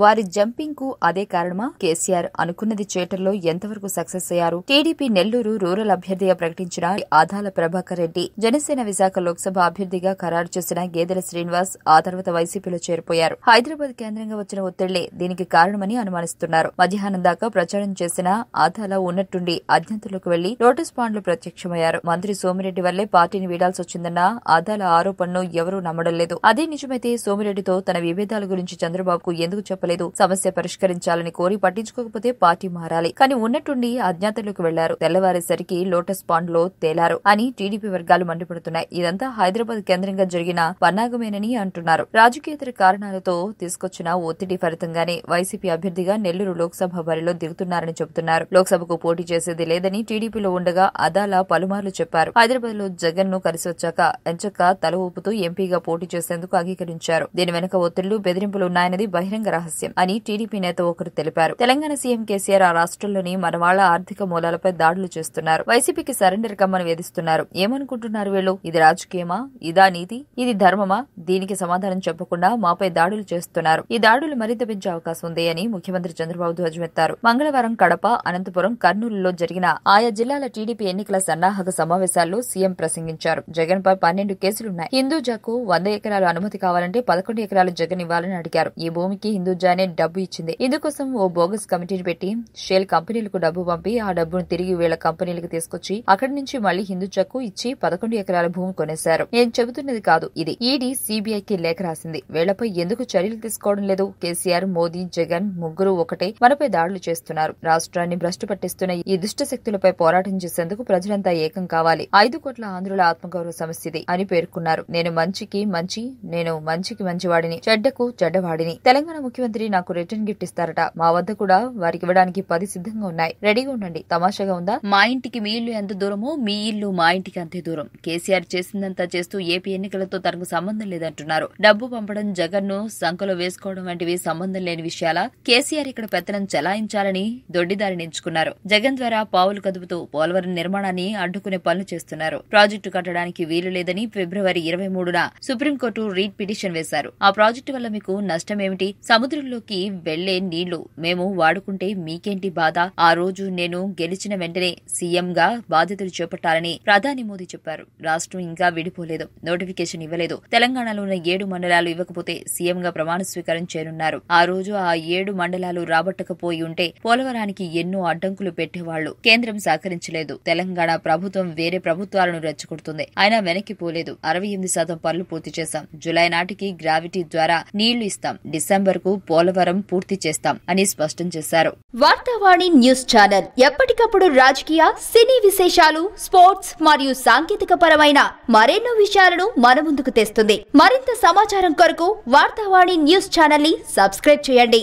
వారి జంపింగ్కు అదే కారణమా? కేసీఆర్ అనుకున్నది చేటల్లో ఎంతవరకు సక్సెస్ అయ్యారు? టీడీపీ నెల్లూరు రూరల్ అభ్యర్థిగా ప్రకటించిన ఆదాల ప్రభాకర్ రెడ్డి జనసేన విశాఖ లోక్సభ అభ్యర్థిగా ఖరారు చేసిన గేదెల శ్రీనివాస్ ఆ తర్వాత వైసీపీలో చేరిపోయారు. హైదరాబాద్ కేంద్రంగా వచ్చిన ఒత్తిళ్ళే దీనికి కారణమని అనుమానిస్తున్నారు. మధ్యాహ్నం దాకా ప్రచారం చేసిన ఆదాల ఉన్నట్టుండి అజ్ఞాతంలోకి వెళ్ళి నోటీస్ పాండ్లు ప్రత్యక్షమయ్యారు. మంత్రి సోమిరెడ్డి వల్లే పార్టీని వీడాల్సి వచ్చిందన్న ఆదాల ఆరోపణను ఎవరూ నమ్మడం లేదు. అదే నిజమైతే సోమిరెడ్డితో తన విభేదాల గురించి చంద్రబాబుకు ఎందుకు చెప్పలేదు. సమస్య పరిష్కరించాలని కోరి పట్టించుకోకపోతే పార్టీ మారాలి. కానీ ఉన్నట్టుండి అజ్ఞాతంలోకి వెళ్ళారు. తెల్లవారేసరికి లోటస్ పాండ్లో తేలారు అని టీడీపీ వర్గాలు మండిపడుతున్నాయి. ఇదంతా హైదరాబాద్ కేంద్రంగా జరిగిన పన్నాగమేనని అంటున్నారు. రాజకీయేతర కారణాలతో తీసుకొచ్చిన ఒత్తిడి ఫలితంగానే వైసీపీ అభ్యర్థిగా నెల్లూరు లోక్సభ బరిలో దిగుతున్నారని చెబుతున్నారు. లోక్సభకు పోటీ చేసేది లేదని టీడీపీలో ఉండగా అదాలా పలుమార్లు చెప్పారు. హైదరాబాద్లో జగన్ను కలిసి వచ్చాక ఎంచక్క తల ఊపుతూ ఎంపీగా పోటీ చేసేందుకు అంగీకరించారు. దీని వెనుక ఒత్తిళ్ళు బెదిరింపులు ఉన్నాయనేది బహిరంగ రహస్యం. అని టీడీపీ నేత ఒకరు తెలిపారు. తెలంగాణ సీఎం కేసీఆర్ ఆ రాష్ట్రంలోని మనవాళ్ళ ఆర్థిక మూలాలపై దాడులు చేస్తున్నారు. వైసీపీకి సరెండర్ కమ్మని వేధిస్తున్నారు. ఏమనుకుంటున్నారు వీళ్ళు? ఇది రాజకీయమా? ఇదా నీతి? ఇది ధర్మమా? దీనికి సమాధానం చెప్పకుండా మాపై దాడులు చేస్తున్నారు. ఈ దాడులు మరింత పెంచే అవకాశం ఉంది అని ముఖ్యమంత్రి చంద్రబాబు ధ్వజమెత్తారు. మంగళవారం కడప అనంతపురం కర్నూలులో జరిగిన ఆయా జిల్లాల టీడీపీ ఎన్నికల సన్నాహక సమావేశాల్లో సీఎం ప్రసంగించారు. జగన్ పై పన్నెండు కేసులున్నాయి. హిందూజాకు వంద ఎకరాలు అనుమతి కావాలంటే పదకొండు ఎకరాలు జగన్ ఇవ్వాలని అడిగారు. ఈ భూమికి జానెట్ డబ్బు ఇచ్చింది. ఇందుకోసం ఓ బోగస్ కమిటీని పెట్టి షేల్ కంపెనీలకు డబ్బు పంపి ఆ డబ్బును తిరిగి వీళ్ళ కంపెనీలకు తీసుకొచ్చి అక్కడి నుంచి మళ్ళీ హిందూజాకు ఇచ్చి పదకొండు ఎకరాల భూమి కొనేశారు. నేను చెబుతున్నది కాదు ఇది. ఈడీ సీబీఐకి లేఖ రాసింది. వీళ్ళపై ఎందుకు చర్యలు తీసుకోవడం లేదు? కేసీఆర్ మోదీ జగన్ ముగ్గురు ఒకటే మనపై దాడులు చేస్తున్నారు. రాష్ట్రాన్ని భ్రష్టు పట్టిస్తున్న ఈ దుష్ట శక్తులపై పోరాటం చేసేందుకు ప్రజలంతా ఏకం కావాలి. ఐదు కోట్ల ఆంధ్రుల ఆత్మగౌరవ సమస్య ఇది అని పేర్కొన్నారు. నేను మంచికి మంచి నేను మంచికి మంచివాడిని చెడ్డకు చెడ్డవాడిని. తెలంగాణ ముఖ్యమంత్రి నాకు రిటర్న్ గిఫ్ట్ ఇస్తారట. మా వద్ద కూడా వారికి ఇవ్వడానికి పది సిద్ధంగా ఉన్నాయి. రెడీగా ఉండండి. తమాషాగా ఉందా? మా ఇంటికి మీ ఇల్లు ఎంత దూరమో మీ ఇల్లు మా ఇంటికి అంతే దూరం. కేసీఆర్ చేసిందంతా చేస్తూ ఏపీ ఎన్నికలతో తనకు సంబంధం లేదంటున్నారు. డబ్బు పంపడం జగన్ను సంఖలో వేసుకోవడం వంటివి సంబంధం లేని విషయాల కేసీఆర్ ఇక్కడ పెత్తనం చెలాయించాలని దొడ్డిదారిని ఎంచుకున్నారు. జగన్ ద్వారా పావులు కదుపుతూ పోలవరం నిర్మాణాన్ని అడ్డుకునే పనులు చేస్తున్నారు. ప్రాజెక్టు కట్టడానికి వీలు లేదని ఫిబ్రవరి ఇరవై మూడున సుప్రీంకోర్టు రీట్ పిటిషన్ వేశారు. ఆ ప్రాజెక్టు వల్ల మీకు నష్టమేమిటి సముద్రంలోకి వెళ్ళే నీళ్ళు మేము వాడుకుంటే మీకేంటి బాధ? ఆ రోజు నేను గెలిచిన వెంటనే సీఎం గా బాధ్యతలు చేపట్టాలని ప్రధాని మోదీ చెప్పారు. రాష్ట్రం ఇంకా విడిపోలేదు. నోటిఫికేషన్ ఇవ్వలేదు. తెలంగాణలో ఉన్న ఏడు మండలాలు ఇవ్వకపోతే సీఎం గా ప్రమాణ స్వీకారం చేయనున్నారు. ఆ రోజు ఆ ఏడు మండలాలు రాబట్టకపోయి ఉంటే పోలవరానికి ఎన్నో అడ్డంకులు పెట్టేవాళ్ళు. కేంద్రం సహకరించలేదు. తెలంగాణ ప్రభుత్వం వేరే ప్రభుత్వాలను రెచ్చగొడుతుంది. అయినా వెనక్కి పోలేదు. అరవై ఎనిమిది శాతం పనులు పూర్తి చేశాం. జులై నాటికి గ్రావిటీ ద్వారా నీళ్ళు ఇస్తాం. డిసెంబర్కు పోలవరం పూర్తి చేస్తాం అని స్పష్టం చేశారు. వార్తావాణి న్యూస్ ఛానల్ ఎప్పటికప్పుడు రాజకీయ సినీ విశేషాలు స్పోర్ట్స్ మరియు సాంకేతిక పరమైన మరెన్నో విషయాలను మన ముందుకు తెస్తుంది. మరింత సమాచారం కొరకు వార్తావాణి న్యూస్ ఛానల్ని సబ్స్క్రైబ్ చేయండి.